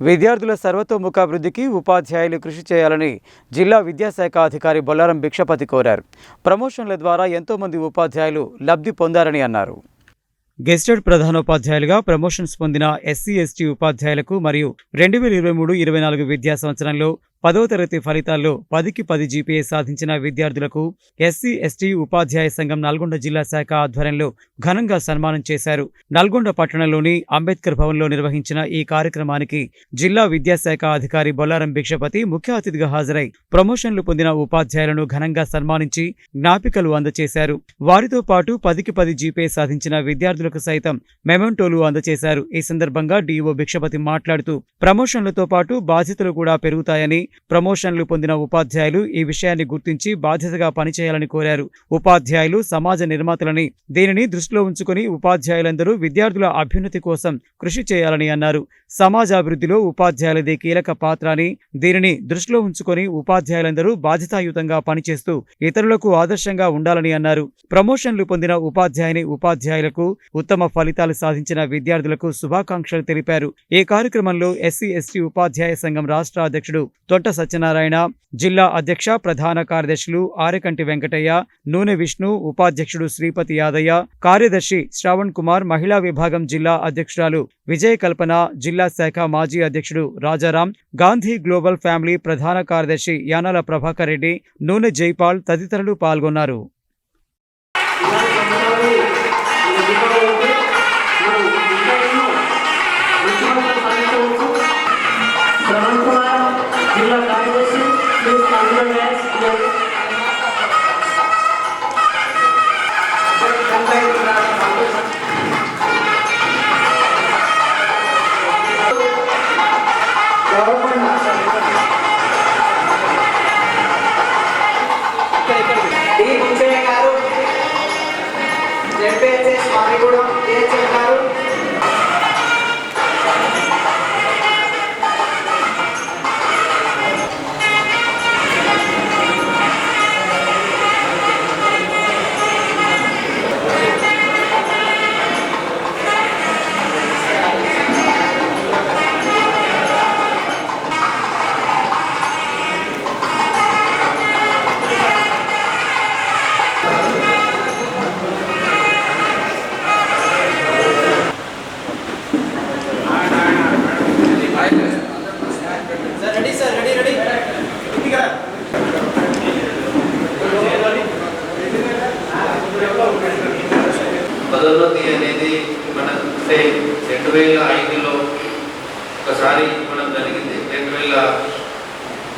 విద్యార్థుల సర్వతోముఖాభివృద్ధికి ఉపాధ్యాయులు కృషి చేయాలని జిల్లా విద్యాశాఖ అధికారి బొల్లారం భిక్షపతి కోరారు. ప్రమోషన్ల ద్వారా ఎంతోమంది ఉపాధ్యాయులు లబ్ధి పొందారని అన్నారు. గెస్టెడ్ ప్రధానోపాధ్యాయులుగా ప్రమోషన్స్ పొందిన ఎస్సీ ఎస్టీ ఉపాధ్యాయులకు మరియు రెండు వేల ఇరవై మూడు ఇరవై నాలుగు విద్యా సంవత్సరంలో పదవ తరగతి ఫలితాల్లో పదికి పది జీపీఏ సాధించిన విద్యార్థులకు ఎస్సీ ఎస్టీ ఉపాధ్యాయ సంఘం నల్గొండ జిల్లా శాఖ ఆధ్వర్యంలో ఘనంగా సన్మానం చేశారు. నల్గొండ పట్టణంలోని అంబేద్కర్ భవన్లో నిర్వహించిన ఈ కార్యక్రమానికి జిల్లా విద్యాశాఖ అధికారి బొల్లారం భిక్షపతి ముఖ్య అతిథిగా హాజరై ప్రమోషన్లు పొందిన ఉపాధ్యాయులను ఘనంగా సన్మానించి జ్ఞాపికలు అందజేశారు వారితో పాటు పదికి పది జీపీఏ సాధించిన విద్యార్థులకు సైతం మెమెంటోలు అందజేశారు ఈ సందర్భంగా డీఓ భిక్షపతి మాట్లాడుతూ ప్రమోషన్లతో పాటు బాధ్యతలు కూడా పెరుగుతాయని ప్రమోషన్లు పొందిన ఉపాధ్యాయులు ఈ విషయాన్ని గుర్తించి బాధ్యతగా పనిచేయాలని కోరారు. ఉపాధ్యాయులు సమాజ నిర్మాతలని దీనిని దృష్టిలో ఉంచుకుని ఉపాధ్యాయులందరూ విద్యార్థుల అభ్యున్నతి కోసం కృషి చేయాలని అన్నారు. సమాజాభివృద్ధిలో ఉపాధ్యాయులదే కీలక పాత్ర అని దీనిని దృష్టిలో ఉంచుకొని ఉపాధ్యాయులందరూ బాధ్యతాయుతంగా పనిచేస్తూ ఇతరులకు ఆదర్శంగా ఉండాలని అన్నారు. ప్రమోషన్లు పొందిన ఉపాధ్యాయుని ఉపాధ్యాయులకు ఉత్తమ ఫలితాలు సాధించిన విద్యార్థులకు శుభాకాంక్షలు తెలిపారు. ఈ కార్యక్రమంలో ఎస్సీ ఎస్టీ ఉపాధ్యాయ సంఘం రాష్ట్ర అధ్యక్షుడు తొట్ట సత్యనారాయణ జిల్లా అధ్యక్ష ప్రధాన కార్యదర్శులు ఆరెకంటి వెంకటయ్య నూనె విష్ణు ఉపాధ్యక్షుడు శ్రీపతి యాదయ్య కార్యదర్శి శ్రావణ్ కుమార్ మహిళా విభాగం జిల్లా అధ్యక్షురాలు విజయ కల్పన జిల్లా శాఖ మాజీ అధ్యక్షుడు రాజారాం గాంధీ గ్లోబల్ ఫ్యామిలీ ప్రధాన కార్యదర్శి యానాల ప్రభాకర్ రెడ్డి నూనె జైపాల్ తదితరులు పాల్గొన్నారు. This number is అనేది మన అంటే రెండు వేల ఐదులో ఒకసారి మనం జరిగింది. రెండు వేల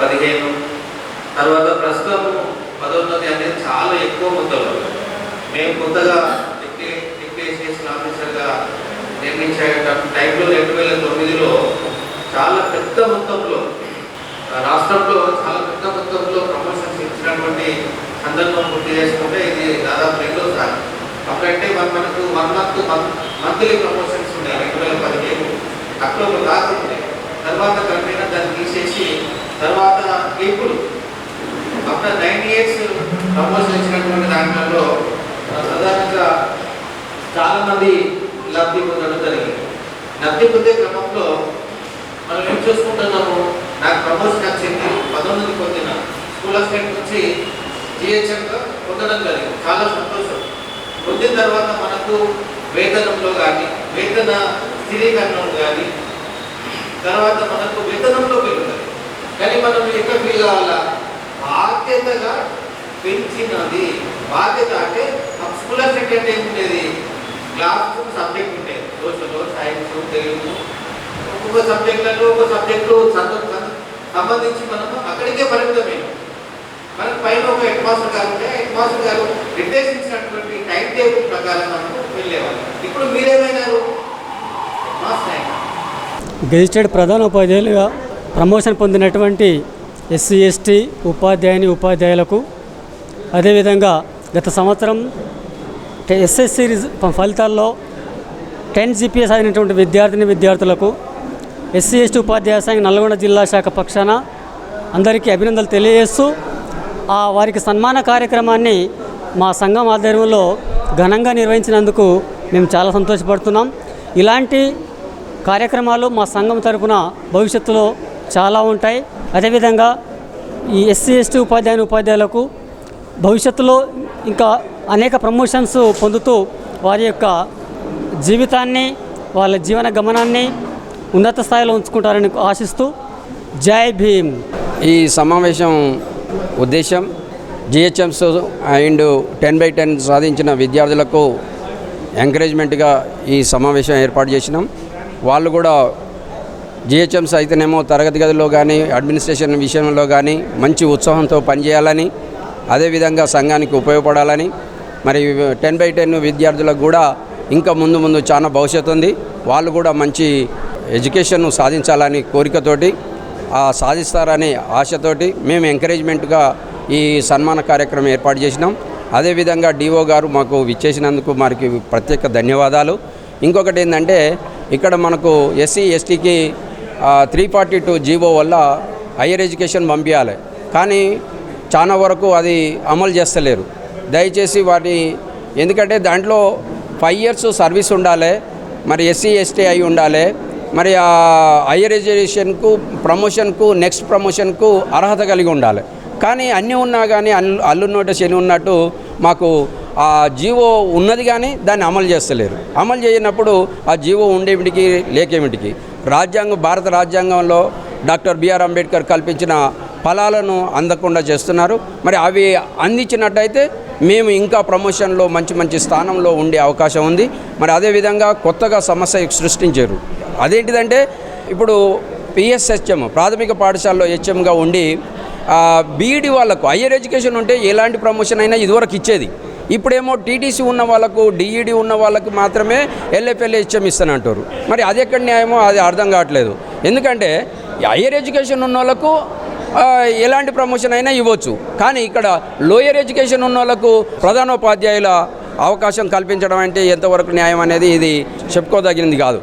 పదిహేను. తర్వాత ప్రస్తుతం పదోన్నతి అనేది చాలా ఎక్కువ మొత్తంలో మేము కొత్తగా డిప్యూటీ ఆఫీసర్గా నిర్మించే టైంలో రెండు వేల తొమ్మిదిలో చాలా పెద్ద మొత్తంలో రాష్ట్రంలో చాలా పెద్ద మొత్తంలో ప్రమోషన్స్ ఇచ్చినటువంటి సందర్భం గుర్తు చేసుకుంటే ఇది దాదాపు మంత్లీ ప్రమోషన్స్ ఉన్నాయి రెండు వేల పదిహేను అక్టోబర్ దాకా ఉన్నాయి తర్వాత క్రమేణా దాన్ని తీసేసి తర్వాత ఇప్పుడు అప్పుడు నైన్ ఇయర్స్ ప్రమోషన్ ఇచ్చినటువంటి దాంట్లో సాధారణంగా చాలామంది లబ్ధి పొందడం జరిగింది. లబ్ధి పొందే క్రమంలో మనం ఏం చూసుకుంటున్నాము? నాకు ప్రమోషన్ వచ్చింది పదోన్నతి పొందిన. స్కూల్ అసిస్టెంట్ నుంచి జిహెచ్ఎంగా పొందడం జరిగింది. చాలా సంతోషం. పొందిన తర్వాత మనకు వేతనంలో కానీ వేతన స్థిరీకరణలో కానీ తర్వాత మనకు వేతనంలో పెరుగుతుంది. కానీ మనం ఎక్కడ ఫీల్ కావాలా బాధ్యతగా పెంచినది బాధ్యత అంటే ఆ స్కూల్ అసిస్టెంట్ అంటే ఉండేది క్లాస్ సబ్జెక్ట్ ఉండేది సోషల్ సైన్స్ తెలుగు ఒక్కొక్క సబ్జెక్టులలో ఒక్కొక్క సబ్జెక్టు సంబంధించి మనము అక్కడికే పరిమితమే. మనకు పైన ఒక హెడ్ మాస్టర్ గారు ఉంటే హెడ్ మాస్టర్ గారు నిర్దేశించినటువంటి టైం టేబుల్ ప్రకారం మనము వెళ్ళేవాళ్ళు. ఇప్పుడు మీరేమైనారు? గెజిటెడ్ ప్రధాన ఉపాధ్యాయులుగా ప్రమోషన్ పొందినటువంటి ఎస్సీ ఎస్టీ ఉపాధ్యాయుని ఉపాధ్యాయులకు అదేవిధంగా గత సంవత్సరం ఎస్ఎస్సి ఫలితాల్లో టెన్ జీపీఎస్ అయినటువంటి విద్యార్థిని విద్యార్థులకు ఎస్సీ ఎస్టీ ఉపాధ్యాయ సంఘం నల్గొండ జిల్లా శాఖ పక్షాన అందరికీ అభినందనలు తెలియజేస్తూ ఆ వారికి సన్మాన కార్యక్రమాన్ని మా సంఘం ఆధ్వర్యంలో ఘనంగా నిర్వహించినందుకు మేము చాలా సంతోషపడుతున్నాం. ఇలాంటి కార్యక్రమాలు మా సంఘం తరపున భవిష్యత్తులో చాలా ఉంటాయి. అదేవిధంగా ఈ ఎస్సీ ఎస్టీ ఉపాధ్యాయుని ఉపాధ్యాయులకు భవిష్యత్తులో ఇంకా అనేక ప్రమోషన్స్ పొందుతూ వారి యొక్క జీవితాన్ని వాళ్ళ జీవన గమనాన్ని ఉన్నత స్థాయిలో ఉంచుకుంటారని ఆశిస్తూ జై భీమ్. ఈ సమావేశం ఉద్దేశం GHMC and ten by ten సాధించిన విద్యార్థులకు ఎంకరేజ్మెంట్గా ఈ సమావేశం ఏర్పాటు చేసినాం. వాళ్ళు కూడా జిహెచ్ఎంస్ అయితేనేమో తరగతి గదిలో కానీ అడ్మినిస్ట్రేషన్ విషయంలో కానీ మంచి ఉత్సాహంతో పనిచేయాలని అదేవిధంగా సంఘానికి ఉపయోగపడాలని మరి టెన్ బై టెన్ విద్యార్థులకు కూడా ఇంకా ముందు ముందు చాలా భవిష్యత్తు ఉంది. వాళ్ళు కూడా మంచి ఎడ్యుకేషన్ను సాధించాలని కోరికతోటి ఆ సాధిస్తారనే ఆశతోటి మేము ఎంకరేజ్మెంట్గా ఈ సన్మాన కార్యక్రమం ఏర్పాటు చేసినాం. అదేవిధంగా డిఓ గారు మాకు విచ్చేసినందుకు మనకి ప్రత్యేక ధన్యవాదాలు. ఇంకొకటి ఏంటంటే ఇక్కడ మనకు ఎస్సీ ఎస్టీకి త్రీ ఫార్టీ టూ జీవో వల్ల హయ్యర్ ఎడ్యుకేషన్ పంపించాలి కానీ చాలా వరకు అది అమలు చేస్తలేరు. దయచేసి వాటి ఎందుకంటే దాంట్లో ఫైవ్ ఇయర్స్ సర్వీస్ ఉండాలి మరి ఎస్సీ ఎస్టీ అయి ఉండాలి మరి ఆ హయ్యర్ ఎడ్యుకేషన్కు ప్రమోషన్కు నెక్స్ట్ ప్రమోషన్కు అర్హత కలిగి ఉండాలి. కానీ అన్నీ ఉన్నా కానీ అల్లు అల్లు శని ఉన్నట్టు మాకు ఆ జీవో ఉన్నది కానీ దాన్ని అమలు చేస్తలేరు. అమలు చేయనప్పుడు ఆ జీవో ఉండేమిటికి లేకేమిటికి? రాజ్యాంగం భారత రాజ్యాంగంలో డాక్టర్ బిఆర్ అంబేద్కర్ కల్పించిన ఫలాలను అందకుండా చేస్తున్నారు. మరి అవి అందించినట్టయితే మేము ఇంకా ప్రమోషన్లో మంచి మంచి స్థానంలో ఉండే అవకాశం ఉంది. మరి అదేవిధంగా కొత్తగా సమస్య సృష్టించారు. అదేంటిదంటే ఇప్పుడు పిఎస్హెచ్ఎం ప్రాథమిక పాఠశాలలో హెచ్ఎంగా ఉండి బీఈడి వాళ్ళకు హయ్యర్ ఎడ్యుకేషన్ ఉంటే ఎలాంటి ప్రమోషన్ అయినా ఇదివరకు ఇచ్చేది. ఇప్పుడేమో టీటీసీ ఉన్న వాళ్ళకు డిఈడి ఉన్న వాళ్ళకు మాత్రమే ఎల్ఎఫ్ఎల్ హెచ్ఎం ఇస్తానంటారు. మరి అది ఎక్కడ న్యాయమో అది అర్థం కావట్లేదు. ఎందుకంటే హయ్యర్ ఎడ్యుకేషన్ ఉన్న వాళ్ళకు ఎలాంటి ప్రమోషన్ అయినా ఇవ్వచ్చు. కానీ ఇక్కడ లోయర్ ఎడ్యుకేషన్ ఉన్న వాళ్ళకు ప్రధానోపాధ్యాయుల అవకాశం కల్పించడం అంటే ఎంతవరకు న్యాయం అనేది ఇది చెప్పుకోదగినది కాదు.